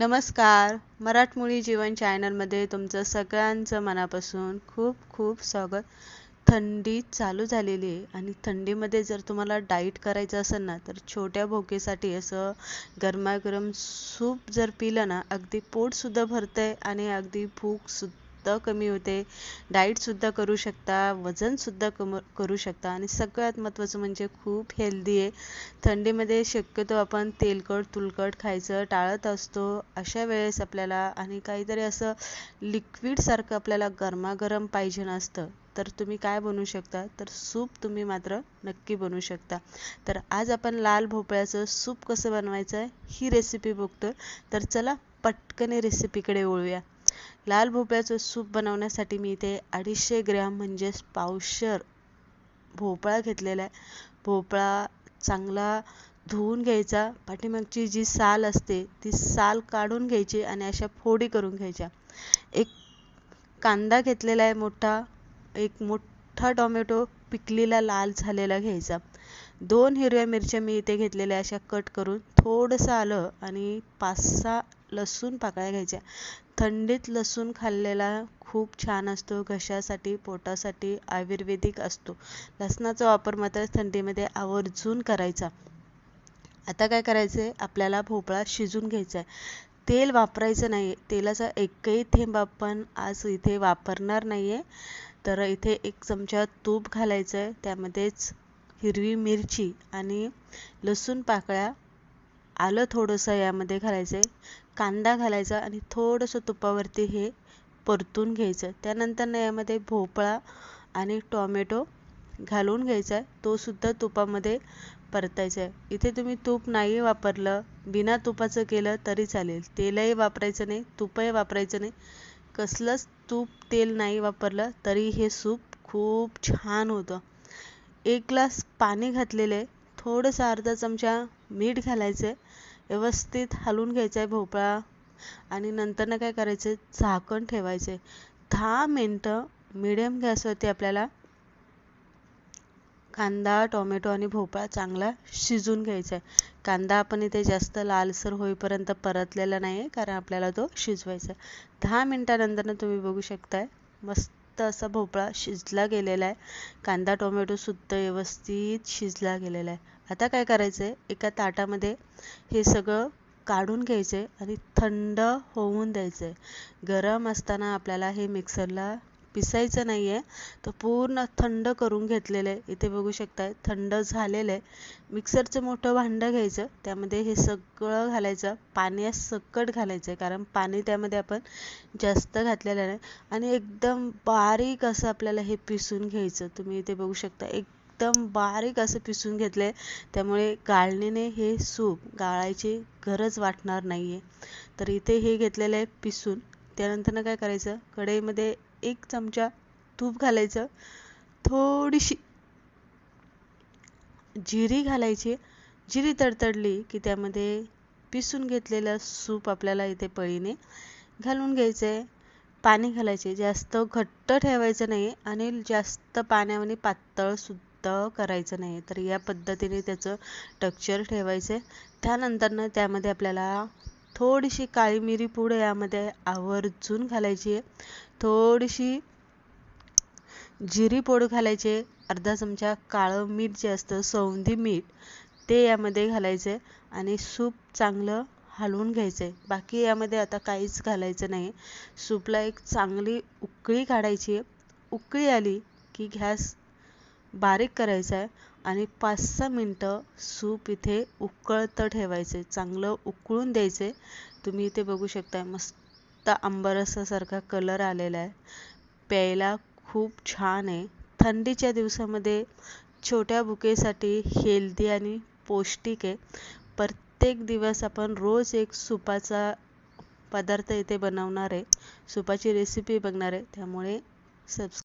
नमस्कार. मराठमोळी जीवन चॅनलमध्ये तुमचं सगळ्यांचं मनापासून खूप खूप स्वागत. थंडी चालू झालेली आहे आणि थंडीमध्ये जर तुम्हाला डाईट करायचं असेल ना तर छोट्या भोकेसाठी असं गरमागरम सूप जर पिलं ना अगदी पोटसुद्धा भरतं आहे आणि अगदी भूकसुद्धा कमी होते. डाईटसुद्धा करू शकता वजनसुद्धा कम करू शकता. आणि सगळ्यात महत्त्वाचं म्हणजे खूप हेल्दी आहे. थंडीमध्ये शक्यतो आपण तेलकट तुलकट खायचं टाळत असतो. अशा वेळेस आपल्याला आणि काहीतरी असं लिक्विडसारखं आपल्याला गरमागरम पाहिजे नसतं. तर तुम्ही काय बनवू शकता? तर सूप तुम्ही मात्र नक्की बनवू शकता. तर आज आपण लाल भोपळ्याचं सूप कसं बनवायचं? आहे ही रेसिपी बघतो तर चला पटकन रेसिपीकडे वळूया. लाल भोपळ्याचं सूप बनवण्यासाठी मी इथे अडीचशे ग्रॅम म्हणजेच पावशर भोपळा घेतलेला आहे. भोपळा चांगला धुवून घ्यायचा. पाठीमागची जी साल असते ती साल काढून घ्यायची आणि अशा फोडी करून घ्यायच्या. एक कांदा घेतलेला आहे मोठा एक मोठा टोमॅटो पिकलेला लाल झालेला घ्यायचा. दोन हिरव्या मिरच्या मी इथे घेतलेल्या अशा कट करून थोडंसं आलं आणि पाच सहा लसूण पाकळ्या घ्यायच्या. थंडीत लसूण खाल्लेला खूप छान असतो घशासाठी पोटासाठी आयुर्वेदिक असतो. लसणाचा वापर मात्र थंडीमध्ये आवर्जून करायचा. आता काय करायचं आहे आपल्याला भोपळा शिजून घ्यायचा आहे तेल वापरायचं नाही तेलाचा एकही थेंब आपण आज इथे वापरणार नाही आहे तर इथे एक चमचा तूप घालायचं आहे त्यामध्येच हिरवी मिरची आणि लसूण पाकळ्या आलं थोडंसं यामध्ये घालायचं आहे कांदा घालायचा आणि थोडंसं तुपावरती हे परतून घ्यायचं. त्यानंतर ना यामध्ये भोपळा आणि टॉमॅटो घालून घ्यायचा आहे. तो सुद्धा तुपामध्ये परतायचा आहे. इथे तुम्ही तूप नाही वापरलं बिना तुपाचं केलं तरी चालेल. तेलही वापरायचं नाही तुपही वापरायचं नाही. कसलंच तूप तेल नाही वापरलं तरी हे सूप खूप छान होतं. एक ग्लास पाणी घातलेलं आहे. थोडंसं अर्धा चमचा मीठ घालायचं आहे. व्यवस्थित हलवून घ्यायचा आहे भोपळा. आणि नंतर ना काय करायचं झाकण ठेवायचे दहा मिनटं मिडियम गॅसवरती आपल्याला कांदा टोमॅटो आणि भोपळा चांगला शिजून घ्यायचा आहे कांदा आपण इथे जास्त लालसर होईपर्यंत परतलेला नाही आहे कारण आपल्याला तो शिजवायचा आहे दहा मिनटानंतर तुम्ही बघू शकताय मस्त असा भोपळा शिजला गेलेला आहे. कांदा टोमॅटोसुद्धा व्यवस्थित शिजला गेलेला आहे. आता काय करायचं आहे एका ताटामध्ये हे सगळं काढून घ्यायचं आहे आणि थंड होऊन द्यायचं आहे गरम असताना आपल्याला हे मिक्सरला पिसायचं नाही आहे तर पूर्ण थंड करून घेतलेलं आहे. इथे बघू शकताय थंड झालेलं आहे. मिक्सरचं मोठं भांडं घ्यायचं. त्यामध्ये हे सगळं घालायचं. पाणी सकट घालायचं आहे कारण पाणी त्यामध्ये आपण जास्त घातलेलं नाही. आणि एकदम बारीक असं आपल्याला हे पिसून घ्यायचं. तुम्ही इथे बघू शकता एक एकदम बारीक असं पिसून घेतलं त्यामुळे गाळणीने हे सूप गाळायची गरज वाटणार नाही आहे तर इथे हे घेतलेलं आहे पिसून. त्यानंतर काय करायचं? कढईमध्ये एक चमचा तूप घालायचं. थोडीशी जिरी घालायची. जिरी तडतडली की त्यामध्ये पिसून घेतलेलं सूप आपल्याला इथे पळीने घालून घ्यायचं आहे पाणी घालायचे. जास्त घट्ट ठेवायचं नाही आणि जास्त पाण्यामध्ये पातळ सुद्धा करायचं नाही. तर या पद्धतीने त्याचं टक्चर ठेवायचं आहे त्यानंतरनं त्यामध्ये आपल्याला थोडीशी काळी मिरी पूड यामध्ये आवर्जून घालायची आहे. थोडीशी जिरी पोड घालायचे. अर्धा चमचा काळं मीठ जे असतं सौंधी मीठ ते यामध्ये घालायचे आणि सूप चांगलं हलवून घ्यायचं आहे बाकी यामध्ये आता काहीच घालायचं नाही. सूपला एक चांगली उकळी काढायची आहे. उकळी आली की गॅस बारीक करायचा आहे. आणि पाच सहा मिनटं सूप इथे उकळतं ठेवायचे. चांगलं उकळून द्यायचे. तुम्ही इथे बघू शकता मस्त आंबरसासारखा कलर आलेला आहे. प्यायला खूप छान आहे. थंडीच्या दिवसामध्ये छोट्या बुकेसाठी हेल्दी आणि पौष्टिक आहे. प्रत्येक दिवस आपण रोज एक सुपाचा पदार्थ इथे बनवणार आहे. सुपाची रेसिपी बघणार आहे. त्यामुळे सबस्